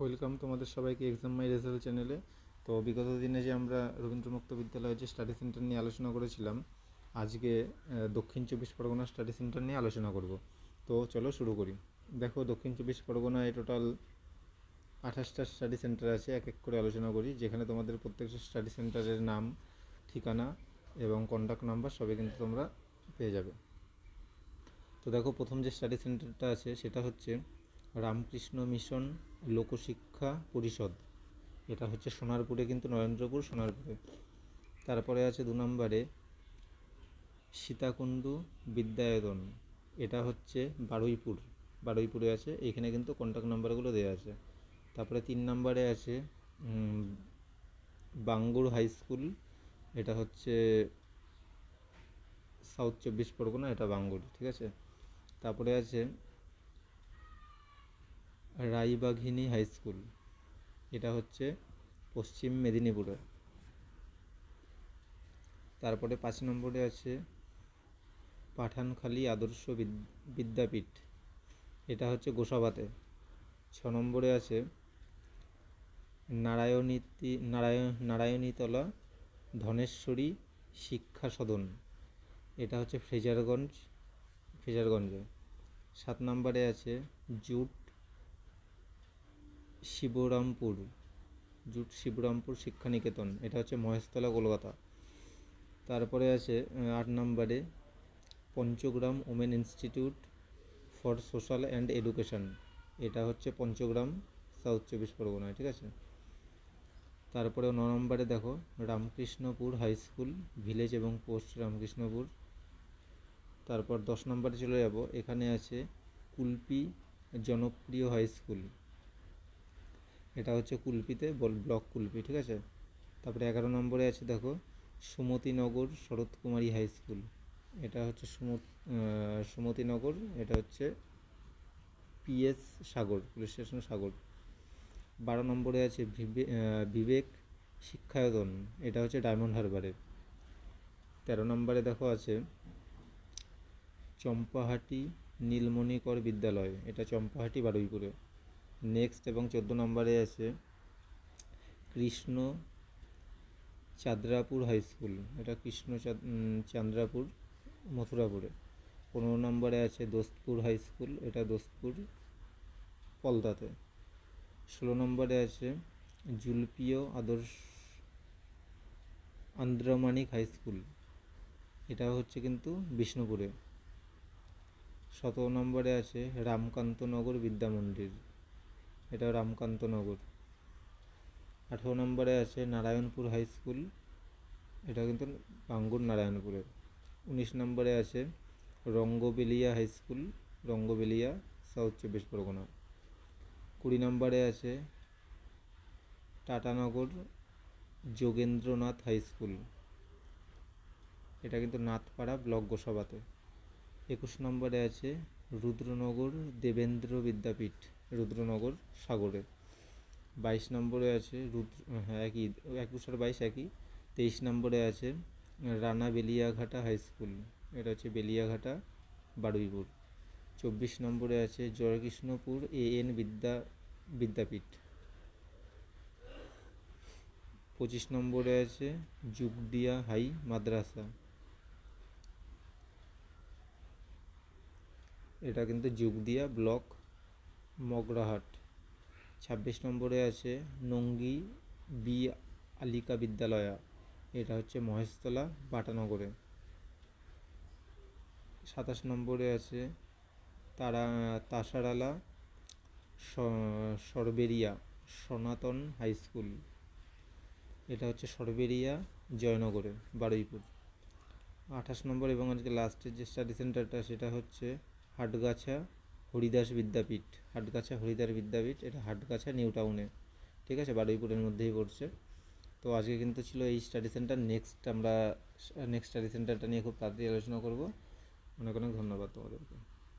Welcome তোমাদের সবাইকে exam মাই result চ্যানেলে তো বিগত দিনে যে আমরা রবীন্দ্রমুক্ত বিদ্যালয়ের যে স্টাডি সেন্টার নিয়ে আলোচনা করেছিলাম, আজকে দক্ষিণ চব্বিশ পরগনা স্টাডি সেন্টার নিয়ে আলোচনা করব। তো চলো শুরু করি। দেখো দক্ষিণ চব্বিশ পরগনায় টোটাল আঠাশটা স্টাডি সেন্টার আছে, এক এক করে আলোচনা করি। যেখানে তোমাদের প্রত্যেকটা স্টাডি সেন্টারের নাম, ঠিকানা এবং কন্ট্যাক্ট নাম্বার সবই কিন্তু তোমরা পেয়ে যাবে। তো দেখো প্রথম যে স্টাডি সেন্টারটা আছে, সেটা হচ্ছে রামকৃষ্ণ মিশন লোকশিক্ষা পরিষদ। এটা হচ্ছে সোনারপুরে কিন্তু নরেন্দ্রপুর, সোনারপুরে। তারপরে আছে দু নম্বরে সীতাকুণ্ডু বিদ্যায়তন। এটা হচ্ছে বারুইপুর। বারুইপুরে আছে, এখানে কিন্তু কন্ট্যাক্ট নাম্বারগুলো দেওয়া আছে। তারপরে তিন নম্বরে আছে বাঙ্গুর হাই স্কুল এটা হচ্ছে সাউথ চব্বিশ পরগনা, এটা বাঙ্গুর, ঠিক আছে? তারপরে আছে রাইবাঘিনী হাই স্কুল। এটা হচ্ছে পশ্চিম মেদিনীপুরে তারপরে পাঁচ নম্বরে আছে পাঠানখালী আদর্শ বিদ্যাপীঠ। এটা হচ্ছে গোসাবাতে। ছ নম্বরে আছে নারায়ণীতি নারায়ণ নারায়ণীতলা ধনেশ্বরী শিক্ষা সদন। এটা হচ্ছে ফ্রেজারগঞ্জ, ফ্রেজারগঞ্জে। সাত নম্বরে আছে জুট শিবরামপুর, জুট শিবরামপুর শিক্ষানিকেতন, এটা হচ্ছে মহেশতলা, কলকাতা। তারপরে আছে আট নম্বরে Panchagram women institute for social and education, এটা হচ্ছে পঞ্চগ্রাম সাউথ চব্বিশ পরগনায় ঠিক আছে? তারপরে ন নম্বরে দেখো, রামকৃষ্ণপুর হাই স্কুল, ভিলেজ এবং পোস্ট রামকৃষ্ণপুর। তারপর দশ নম্বরে চলে যাব, এখানে আছে কুলপি জনপ্রিয় হাই স্কুল। এটা হচ্ছে কুলপিতে, বল, ব্লক কুলপি, ঠিক আছে? তারপরে এগারো নম্বরে আছে, দেখো, সুমতিনগর শরৎকুমারী হাই স্কুল। এটা হচ্ছে সুমতিনগর, এটা হচ্ছে PS Sagar, police station Sagar. বারো নম্বরে আছে বিবে- বিবেক শিক্ষায়তন, এটা হচ্ছে ডায়মন্ড হারবারে। তেরো নম্বরে দেখো আছে চম্পাহাটি নীলমণিকর বিদ্যালয়, এটা চম্পাহাটি, বারুইপুরে। নেক্সট এবং চোদ্দ নম্বরে আছে কৃষ্ণ চাঁদ্রাপুর হাই স্কুল এটা কৃষ্ণ চাঁদ- উম, চান্দ্রাপুর মথুরাপুরে। পনেরো নম্বরে আছে দোস্তপুর হাই স্কুল এটা দোস্তপুর পলদাতে। ষোলো নম্বরে আছে জুলপিও আদর্শ আন্দ্রমানিক হাই স্কুল এটা হচ্ছে কিন্তু বিষ্ণুপুরে। সতেরো নম্বরে আছে রামকান্তনগর বিদ্যা মন্দির। এটা রামকান্তনগর আঠেরো নম্বরে আছে নারায়ণপুর হাই স্কুল। এটা কিন্তু বাঙ্গুর নারায়ণপুরে উনিশ নম্বরে আছে Rangabelia high school, Rangabelia, south চব্বিশ পরগনা। কুড়ি নম্বরে আছে টাটানগর যোগেন্দ্রনাথ হাই স্কুল। এটা কিন্তু নাথপাড়া ব্লক গোসাবাতে। একুশ নম্বরে আছে রুদ্রনগর, দেবেন্দ্র বিদ্যাপীঠ। রুদ্রনগর সাগরে। বাইশ নম্বরে আছে রুদ্র হ্যাঁ একই, একুশ আর বাইশ একই। তেইশ নম্বরে আছে রানা বেলিয়াঘাটা হাই স্কুল। এটা হচ্ছে বেলিয়াঘাটা বারুইপুর। চব্বিশ নম্বরে আছে জয়কৃষ্ণপুর এ এন বিদ্যা, বিদ্যাপীঠ। পঁচিশ নম্বরে আছে জুগডিয়া হাই মাদ্রাসা। এটা কিন্তু জুগদিয়া ব্লক। মগরাহাট। ছাব্বিশ নম্বরে আছে নঙ্গি বি আলিকা বিদ্যালয়া। এটা হচ্ছে মহেশতলা, বাটানগরে। সাতাশ নম্বরে আছে তারা, তাসারালা সরবেরিয়া, সনাতন হাই স্কুল। এটা হচ্ছে সরবেরিয়া, জয়নগরে, বারুইপুর। আঠাশ নম্বর এবং আজকে লাস্টের যে স্টাডি সেন্টারটা সেটা হচ্ছে হাটগাছা হরিদাস বিদ্যাপীঠ, হাটগাছা হরিদাস বিদ্যাপীঠ, এটা হাটগাছা নিউ টাউনে, ঠিক আছে? বারুইপুরের মধ্যেই পড়ছে। তো আজকে কিন্তু ছিল এই স্টাডি সেন্টার। নেক্সট আমরা, নেক্সট স্টাডি সেন্টারটা নিয়ে খুব তাড়াতাড়ি আলোচনা করব। অনেক অনেক ধন্যবাদ তোমাদেরকে।